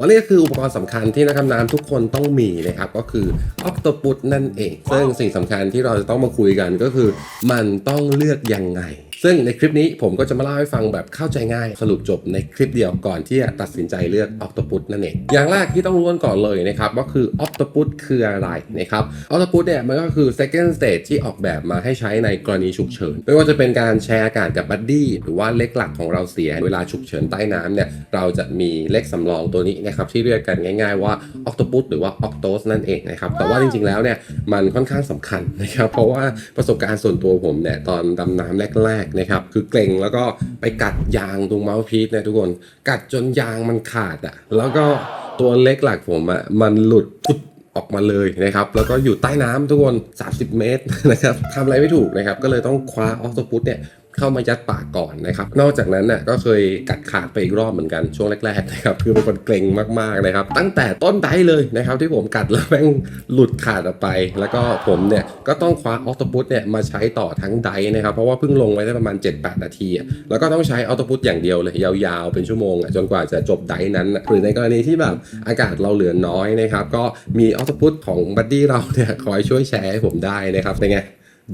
วันนี้ก็คืออุปกรณ์สำคัญที่นักดำน้ำทุกคนต้องมีนะครับก็คือออคโตปุตนั่นเอง ซึ่งสิ่งสำคัญที่เราจะต้องมาคุยกันก็คือ มันต้องเลือกยังไง ซึ่งในคลิปนี้ผมก็จะมาเล่าให้ฟังแบบเข้าใจง่าย สรุปจบในคลิปเดียวก่อนที่จะตัดสินใจเลือก Octopus นั่นเอง อย่างแรกที่ต้องรู้กันก่อนเลยนะครับก็คือ Octopus คืออะไรนะครับ Octopus เนี่ยมันก็คือ second stage ที่ออกแบบมาให้ใช้ในกรณีฉุกเฉิน ไม่ว่าจะเป็นการแชร์อากาศกับบัดดี้หรือว่าเล็กหลักของเราเสียเวลาฉุกเฉินใต้น้ำเนี่ยเราจะมีเลขสำรองตัวนี้นะครับที่เรียกกันง่าย ๆว่า Octopus หรือว่า Octos นั่นเองนะครับแต่ว่าจริงๆแล้วเนี่ยมันค่อนข้างสำคัญนะครับเพราะว่าประสบการณ์ส่วนตัวผมเนี่ยตอนดำน้ำแรกกนะครับ คือเกรงแล้วก็ไปกัดยางตรงเมาส์พีซนะทุกคน กัดจนยางมันขาดอะ่ะ แล้วก็ตัวเล็กหลักผมอะ่ะมันหลุดปุ๊บออกมาเลยนะครับ แล้วก็อยู่ใต้น้ำทุกคน 30 เมตรนะครับทำอะไรไม่ถูกนะครับ ก็เลยต้องคว้าออสโตพุตเนี่ย เข้ามายัดปากก่อนนะครับนอกจากนั้นน่ะก็เคยกัดขาดไปอีกรอบเหมือนกันช่วงแรกๆนะครับคือเป็นคนเกรงมากๆนะครับ ตั้งแต่ต้นไดเลยนะครับที่ผมกัดแล้วแม่งหลุดขาดออกไป แล้วก็ผมเนี่ยก็ต้องคว้าออโตปุสเนี่ยมาใช้ต่อทั้งไดนะครับเพราะว่าเพิ่งลงไว้ได้ประมาณ 7-8 นาทีแล้วก็ต้องใช้ออโตปุสอย่างเดียวเลยยาวๆเป็นชั่วโมงจนกว่าจะจบไดนั้นหรือในกรณีที่แบบอากาศเราเหลือน้อยนะครับก็มีออโตปุสของบัดดี้เราเนี่ยคอยช่วยแชร์ให้ผมได้นะครับเป็นไง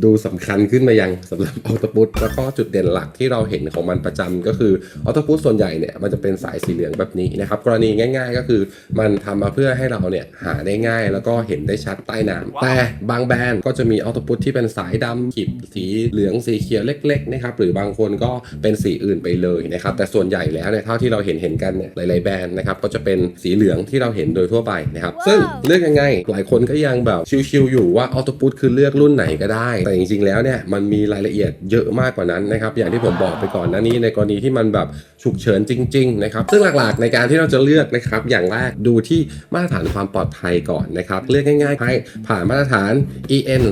ดูสำคัญขึ้นมายังสำหรับออโตปุสแล้วก็จุดเด่นหลักที่เราเห็นของมันประจำก็คือออโตปุสส่วนใหญ่เนี่ยมันจะเป็นสายสีเหลืองแบบนี้นะครับกรณีง่าย ๆ ก็คือมันทำมาเพื่อให้เราเนี่ยหาได้ง่าย แล้วก็เห็นได้ชัดใต้น้ำแต่บางแบรนด์ก็จะมีออโตปุสที่เป็นสายดำขีดสีเหลืองสีเขียวเล็กๆนะครับหรือบางคนก็เป็นสีอื่นไปเลยนะครับแต่ส่วนใหญ่แล้วเนี่ยเท่าที่เราเห็นเห็นๆกันเนี่ยหลายๆแบรนด์นะครับก็จะเป็นสีเหลืองที่เราเห็นโดยทั่วไปนะครับซึ่งเลือกยังไงหลายคนก็ยังแบบชิวๆอยู่ว่าออโตปุสคือเลือกรุ่นไหนก็ได้แต่จริงๆแล้วเนี่ยมันมีรายละเอียดเยอะมากกว่านั้นนะครับอย่างที่ผมบอกไปก่อนหน้านี้ในกรณีที่มันแบบฉุกเฉินจริงๆนะครับซึ่งหลักๆในการที่เราจะเลือกนะครับอย่างแรกดูที่มาตรฐานความปลอดภัยก่อนนะครับเลือกง่ายๆให้ผ่านมาตรฐาน EN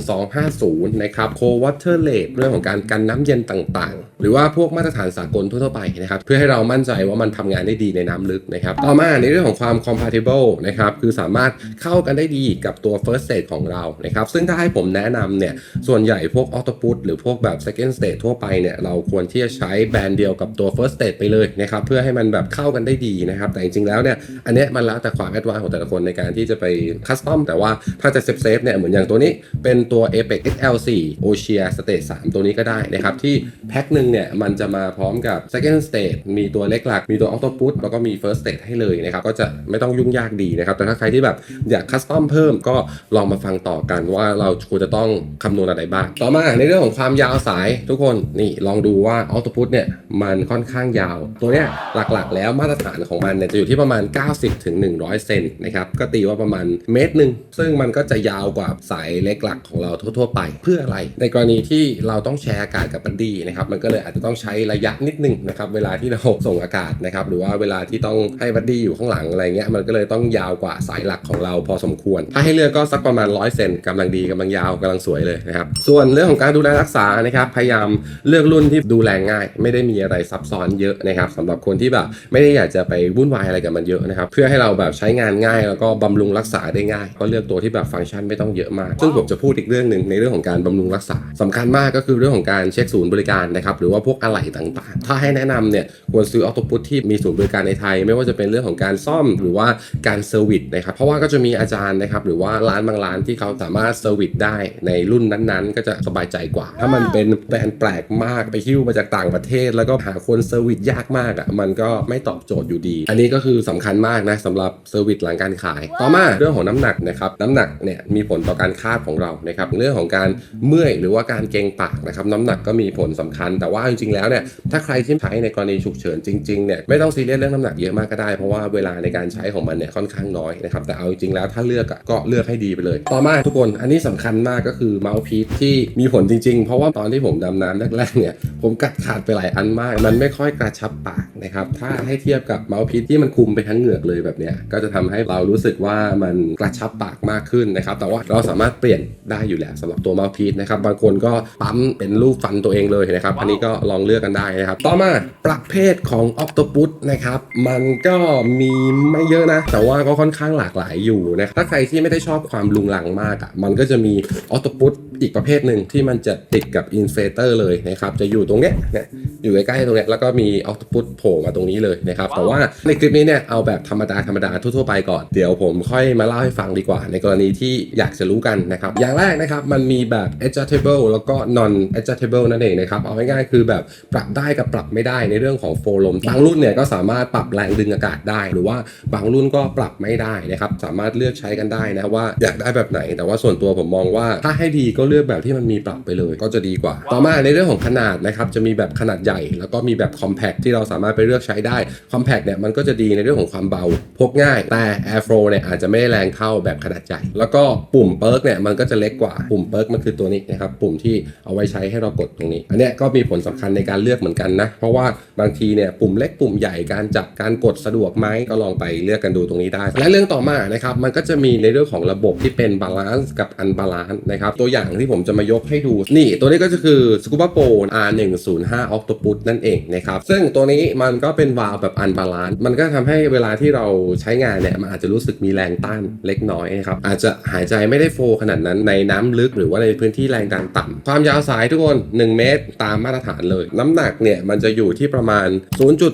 250นะครับ Cold Water Rate เรื่องของการกันน้ำเย็นต่างๆ หรือว่าพวกมาตรฐานสากลทั่วๆไปนะครับเพื่อให้เรามั่นใจว่ามันทำงานได้ดีในน้ำลึกนะครับต่อมาในเรื่องของความ compatible นะครับคือสามารถเข้ากันได้ดีกับตัว first stage ของเรานะครับซึ่งถ้าให้ผมแนะนำเนี่ยส่วนใหญ่พวก Octopus หรือพวกแบบ second stage ทั่วไปเนี่ย เราควรที่จะใช้แบรนด์เดียวกับตัว first stage ไปเลยนะครับ เพื่อให้มันแบบเข้ากันได้ดีนะครับ แต่จริงๆแล้วเนี่ย อันนี้มันแล้วแต่ความแอดวานของแต่ละคนในการที่จะไปคัสตอมแต่ว่าถ้าจะเซฟเซฟเนี่ย เหมือนอย่างตัวนี้เป็นตัว Apex XL4 Ocean Stage 3 ตัวนี้ก็ได้นะครับ ที่แพ็คหนึ่งเนี่ย มันจะมาพร้อมกับ second stage มีตัวเล็กหลัก มีตัว Octopus แล้วก็มี first stage ให้เลยนะครับก็จะไม่ต้องยุ่งยากดีนะครับแต่ถ้าใครที่แบบอยากคัสตอมเพิ่มก็ลองมาฟังต่อกันว่าเราควรจะต้องคำนวณอะไรบ้าง ต่อมาในเรื่องของความยาวสายทุกคนนี่ลองดูว่า Octopus เนี่ยมันค่อนข้างยาว ตัวเนี้ยหลักๆ แล้วมาตรฐานของมันเนี่ยจะอยู่ที่ประมาณ90ถึง100เซนนะครับก็ตีว่าประมาณเมตรหนึ่งซึ่งมันก็จะยาวกว่าสายเล็กหลักของเราทั่ว ๆ ไป เพื่ออะไร ในกรณีที่เราต้องแชร์อากาศกับบัดดี้นะครับมันก็เลยอาจจะต้องใช้ระยะนิดนึงนะครับเวลาที่เราส่งอากาศนะครับหรือว่าเวลาที่ต้องให้บัดดี้อยู่ข้างหลังอะไรเงี้ยมันก็เลยต้องยาวกว่าสายหลักของเราพอสมควร ถ้าให้เลือกก็สักประมาณ 100เซนกำลังดีกำลังยาวกำลังสวยเลยนะครับส่วนเรื่องของการดูแลรักษานะครับพยายามเลือกรุ่นที่ดูแลง่าย ไม่ได้มีอะไรซับซ้อนเยอะนะครับสำหรับคนที่แบบไม่ได้อยากจะไปวุ่นวายอะไรกับมันเยอะนะครับเพื่อให้เราแบบใช้งานง่าย แล้วก็บำรุงรักษาได้ง่าย ก็เลือกตัวที่แบบฟังก์ชันไม่ต้องเยอะมากซึ่งผมจะพูดอีกเรื่องหนึ่งในเรื่องของการบำรุงรักษาสำคัญมากก็คือเรื่องของการเช็คศูนย์บริการนะครับหรือว่าพวกอะไหล่ต่างๆ ถ้าให้แนะนำเนี่ยควรซื้อออโตปุตที่มีศูนย์บริการในไทย ไม่ว่าจะเป็นเรื่องของการซ่อมหรือว่าการเซอร์วิสนะครับเพราะว่าก็จะมีอาจารย์นะครับหรือว่าร้านบางร้านที่เขาสามารถเซอร์วิสได้ในรุ่นนั้นๆก็จะสบายใจกว่า ถ้ามันเป็นแบรนด์แปลกมากไปหิ้วมาจากต่างประเทศ แล้วก็หาคนเซอร์วิสยากมากอะมันก็ไม่ตอบโจทย์อยู่ดี อันนี้ก็คือสำคัญมากนะสำหรับเซอร์วิสหลังการขาย ต่อมาเรื่องของน้ำหนักนะครับน้ำหนักเนี่ยมีผลต่อการคาดของเรานะครับเรื่องของการเมื่อยหรือว่าการเกรงปากนะครับน้ำหนักก็มีผลสำคัญ แต่ว่าจริงๆแล้วเนี่ยถ้าใครที่ใช้ในกรณีฉุกเฉินจริงๆเนี่ยไม่ต้องซีเรียสเรื่องน้ำหนักเยอะมากก็ได้ เพราะว่าเวลาในการใช้ของมันเนี่ยค่อนข้างน้อยนะครับแต่เอาจริงๆแล้วถ้าเลือกก็เลือกให้ดีไปเลย ต่อมาทุกคนอันนี้สำคัญมากก็คือเมาส์พีทที่มีผลจริงๆ เพราะว่าตอนที่ผมดำน้ำแรกๆเนี่ยผมกัดขาดไปหลายอันมาก มันไม่ค่อยกระชับปากนะครับถ้าให้เทียบกับเมาส์พีทที่มันคุมไปทั้งเหงือกเลยแบบเนี้ยก็จะทำให้เรารู้สึกว่ามันกระชับปากมากขึ้นนะครับแต่ว่าเราสามารถเปลี่ยนได้อยู่แล้วสำหรับตัวเมาส์พีทนะครับบางคนก็ปั๊มเป็นรูปฟันตัวเองเลยนะครับอันนี้ก็ลองเลือกกันได้นะครับต่อมาประเภทของออ t o ต u s นะครับมันก็มีไม่เยอะนะ แต่ว่าก็ค่อนข้างหลากหลายอยู่นะถ้าใครที่ไม่ได้ชอบความลุงลังมากอะ่ะมันก็จะมีออ t o ต u s อีกประประเภทหนึ่งที่มันจะติดกับอินเฟเตอร์เลยนะครับจะอยู่ตรงเนี้ยเนี่ยอยู่ใกล้ๆตรงเนี้ยแล้วก็มีออ t ต p ุ t โผล่มาตรงนี้เลยนะครับแต่ว่าในคลิปนี้เนี่ยเอาแบบธรรมดาธรรมดาทั่วๆไปก่อนเดี๋ยวผมค่อยมาเล่าให้ฟังดีกว่า ในกรณีที่อยากจะรู้กันนะครับอย่างแรกนะครับมันมีแบบ adjustable แล้วก็ non adjustable นั่นเองนะครับเอาง่ายๆคือแบบปรับได้กับปรับไม่ได้ในเรื่องของโฟลมบางรุ่นเนี่ยก็สามารถปรับแรงดึงอากาศได้ หรือว่าบางรุ่นก็ปรับไม่ได้นะครับสามารถเลือกใช้กันได้นะว่าอยากได้แบบไหน แต่ว่าส่วนตัวผมมองว่าถ้าให้ดีก็เลือกแบบที่มันมีปรับไปเลย ก็จะดีกว่า ต่อมาในเรื่องของขนาดนะครับจะมีแบบขนาดใหญ่ แล้วก็มีแบบ compact ที่เราสามารถไปเลือกใช้ได้ compact เนี่ยมันก็จะดีในเรื่องของความเบาพกง่าย แต่ airflow เนี่ยอาจจะไม่ได้แรงเท่าแบบขนาดใหญ่ แล้วก็ปุ่มเปิร์กเนี่ยมันก็จะเล็กกว่าปุ่มเปิร์กมันคือตัวนี้นะครับปุ่มที่เอาไว้ใช้ให้เรากดตรงนี้ อันนี้ก็มีผลสำคัญในการเลือกเหมือนกันนะ เพราะว่าบางทีเนี่ยปุ่มเล็กปุ่มใหญ่การจับการกดสะดวกไหมก็ลองไปเลือกกันดูตรงนี้ได้ และเรื่องต่อมานะครับมันก็จะมีในเรื่องของระบบที่เป็นบาลานซ์กับอันบาลานซ์นะครับตัวอย่างที่ผมจะมายกให้ดู นี่ตัวนี้ก็จะคือ Scuba Pro R105 Octopus นั่นเองนะครับ ซึ่งตัวนี้มันก็เป็นวาล์วแบบอันบาลานซ์มันก็ทำให้เวลาที่เราใช้งานเนี่ยมันอาจจะรู้สึกมีแรงต้านเล็กน้อยนะครับอาจจะหายใจไม่ได้โฟขนาดนั้นในน้ำลึกหรือว่าในพื้นที่แรงดันต่ำความยาวสายทุกคน 1 เมตรตามมาตรฐานเลย น้ำหนักเนี่ยมันจะอยู่ที่ประมาณ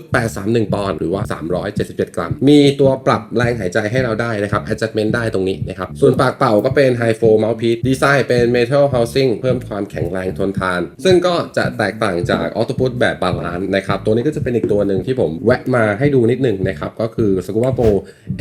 0.831 ปอนด์หรือว่า 377 กรัม มีตัวปรับแรงหายใจให้เราได้นะครับ adjustment ได้ตรงนี้นะครับส่วนปากเป่าก็เป็น high flow mouthpiece ดีไซน์เป็น metal housing เพิ่มความแข็งแรงทนทาน ซึ่งก็จะแตกต่างจาก octopus แบบบาลานซ์นะครับ ตัวนี้ก็จะเป็นอีกตัวหนึ่งที่ผมแวะมาให้ดูนิดหนึ่งนะครับ ก็คือ Scuba Pro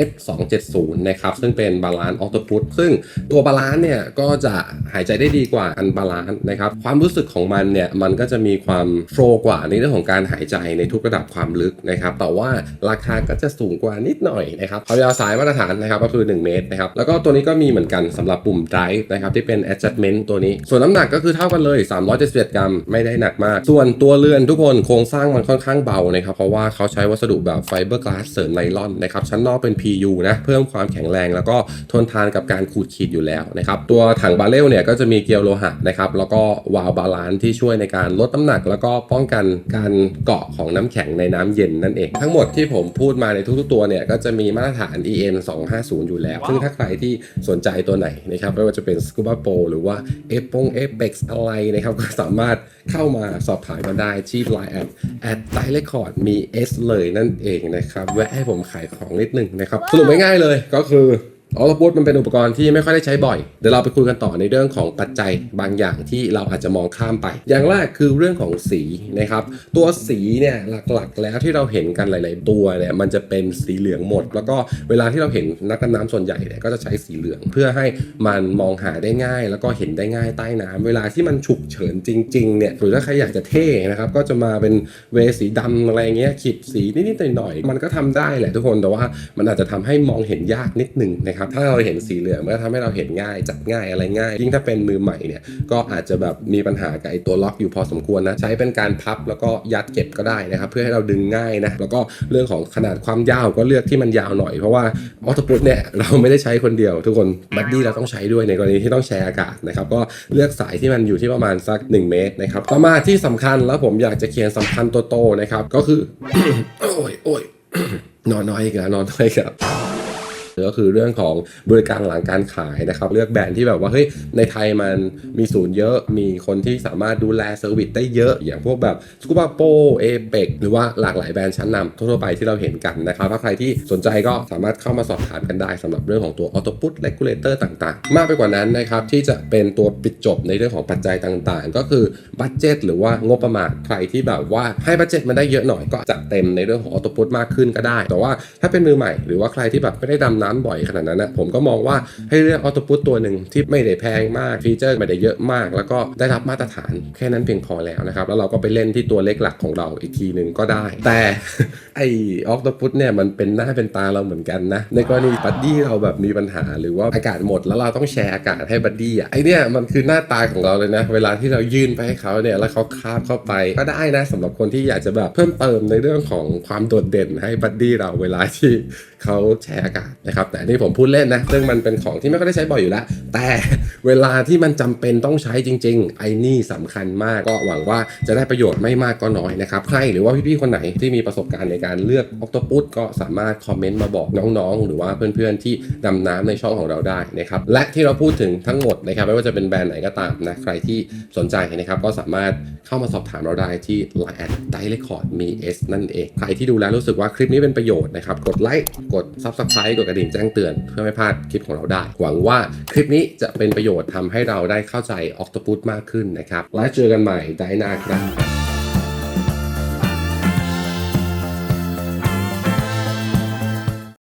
F270 นะครับ ซึ่งเป็นบาลานซ์ octopus ซึ่งตัวบาลานซ์เนี่ย ก็จะหายใจได้ดีกว่าอันบาลานซ์นะครับ ความรู้สึกของมันเนี่ย มันก็จะมีความโฟล์กว่าในเรื่องของการหายใจในทุกระดับความลึกนะครับ แต่ว่าราคาก็จะสูงกว่านิดหน่อยนะครับความยาวสายมาตรฐานนะครับก็คือ 1 เมตรนะครับแล้วก็ตัวนี้ก็มีเหมือนกันสำหรับปุ่ม drive นะครับที่เป็น adjustment ตัวนี้ ส่วนน้ำหนักก็คือเท่ากันเลย 371 กรัม ไม่ได้หนักมาก ส่วนตัวเรือนทุกคนโครงสร้างมันค่อนข้างเบานะครับ เพราะว่าเขาใช้วัสดุแบบไฟเบอร์กลาสเสริมไนลอนนะครับ ชั้นนอกเป็น PU นะ เพิ่มความแข็งแรงแล้วก็ทนทานกับการขูดขีดอยู่แล้วนะครับ ตัวถังบาเรลเนี่ยก็จะมีเกียวโลหะนะครับ แล้วก็วาล์วบาลานซ์ที่ช่วยในการลดน้ำหนัก แล้วก็ป้องกันการเกาะของน้ำแข็งในน้ำเย็นนั่นเอง ทั้งหมดที่ผมพูดมาในทุกๆตัวเนี่ยก็จะมีมาตรฐาน EN 250 อยู่แล้ว ซึ่งถ้าใครที่สนใจตัวไหนนะครับไม่ว่าจะเป็น Scuba Pro หรือว่า a p o n Apex อะไรนะครับ ก็สามารถเข้ามาสอบถามกันได้ที่ Line แอดแอดไ r คอร์ดมี S เลยนั่นเองนะครับ แวะให้ผมขายของนิดหนึ่งนะครับ สรุปง่ายๆเลยก็คือ ออโตพุตมันเป็นอุปกรณ์ที่ไม่ค่อยได้ใช้บ่อย เดี๋ยวเราไปคุยกันต่อในเรื่องของปัจจัยบางอย่างที่เราอาจจะมองข้ามไป อย่างแรกคือเรื่องของสีนะครับ ตัวสีเนี่ยหลักๆ แล้วที่เราเห็นกันหลาย ๆ ตัวเนี่ยมันจะเป็นสีเหลืองหมด แล้วก็เวลาที่เราเห็นนักดำน้ำส่วนใหญ่เนี่ยก็จะใช้สีเหลืองเพื่อให้มันมองหาได้ง่าย แล้วก็เห็นได้ง่ายใต้น้ำเวลาที่มันฉุกเฉินจริง ๆ เนี่ย หรือถ้าใครอยากจะเท่นะครับก็จะมาเป็นเวสีดำอะไรเงี้ยขีดสีนิดๆหน่อยๆมันก็ทำได้แหละทุกคนแต่ว่ามันอาจจะทำให้มองเห็นยากนิดนึงนะครับถ้าเราเห็นสีเหลืองมันก็ทำให้เราเห็นง่ายจับง่ายอะไรง่าย ยิ่งถ้าเป็นมือใหม่เนี่ยก็อาจจะแบบมีปัญหากับไอตัวล็อกอยู่พอสมควรนะใช้เป็นการพับแล้วก็ยัดเก็บก็ได้นะครับเพื่อให้เราดึงง่ายนะแล้วก็เรื่องของขนาดความยาวก็เลือกที่มันยาวหน่อยเพราะว่าออโตปุตเนี่ยเราไม่ได้ใช้คนเดียว ทุกคนบัดดี้เราต้องใช้ด้วยในกรณีที่ต้องแชร์อากาศนะครับก็เลือกสายที่มันอยู่ที่ประมาณสัก 1 เมตรนะครับต่อมาที่สำคัญแล้วผมอยากจะเขียนสำคัญตัวโตนะครับก็คือโอ้ยโอ้ยนอนน้อยอีกแล้วนอนน้อยอีกแล้ว ก็คือเรื่องของบริการหลังการขายนะครับ เลือกแบรนด์ที่แบบว่าเฮ้ยในไทยมันมีศูนย์เยอะมีคนที่สามารถดูแลเซอร์วิสได้เยอะ อย่างพวกแบบ s c u b a p o a p e x หรือว่าหลากหลายแบรนด์ชั้นนำทั่วไปที่เราเห็นกันนะครับถ้าใครที่สนใจก็สามารถเข้ามาสอบถามกันได้สำหรับเรื่องของตัว Auto Put Regulator ต่างๆ มากไปกว่านั้นนะครับที่จะเป็นตัวปิดจบในเรื่องของปัจจัยต่างๆ ก็คือบัตเจตหรือว่างบประมาณใครที่แบบว่าให้บัตเจตมันได้เยอะหน่อยก็จัดเต็มในเรื่องของ Auto Put มากขึ้นก็ได้ แต่ว่าถ้าเป็นมือใหม่หรือว่าใครที่แบบไม่ได้ดำน้ำบ่อยขนาดนั้นนะผมก็มองว่าให้เลือกออโตพุตตัวหนึ่งที่ไม่ได้แพงมากฟีเจอร์ไม่ได้เยอะมาก แล้วก็ได้รับมาตรฐานแค่นั้นเพียงพอแล้วนะครับแล้วเราก็ไปเล่นที่ตัวเลขหลักของเราอีกทีหนึ่งก็ได้ แต่ไอออโตพุตเนี่ยมันเป็นหน้าเป็นตาเราเหมือนกันนะในกรณีบัดดี้เราแบบมีปัญหา หรือว่าอากาศหมดแล้วเราต้องแชร์อากาศให้บัดดี้อะไอเนี่ยมันคือหน้าตาของเราเลยนะ เวลาที่เรายื่นไปให้เขาเนี่ยแล้วเขาคาบเข้าไปก็ได้นะสำหรับคนที่อยากจะแบบเพิ่มเติมในเรื่องของความโดดเด่นให้บัดดี้เราเวลาที่เขาแชร์อากาศนะครับนะครับ แต่นี่ผมพูดเล่นนะ ซึ่งมันเป็นของที่ไม่ค่อยได้ใช้บ่อยอยู่แล้ว แต่เวลาที่มันจำเป็นต้องใช้จริง ๆ ไอ้นี่สำคัญมากก็หวังว่าจะได้ประโยชน์ไม่มากก็น้อยนะครับ ใครหรือว่าพี่ๆคนไหนที่มีประสบการณ์ในการเลือกอ c t o p u s ก็สามารถคอมเมนต์มาบอกน้องๆ หรือว่าเพื่อนๆที่ดำน้ำในช่องของเราได้นะครับ และที่เราพูดถึงทั้งหมดนะครับไม่ว่าจะเป็นแบรนด์ไหนก็ตามนะใครที่สนใจนะครับก็สามารถเข้ามาสอบถามเราได้ที่ Line แอดไดเรคคอร์ดมี S นั่นเอง ใครที่ดูแล้วรู้สึกว่าคลิปนี้เป็นประโยชน์นะครับกดไลค์กด Subscribe กดกระดิ่งแจ้งเตือนเพื่อไม่พลาดคลิปของเราได้ หวังว่าคลิปนี้จะเป็นประโยชน์ทำให้เราได้เข้าใจออกตปุตมากขึ้นนะครับ แล้วเจอกันใหม่ได้หน้าครับ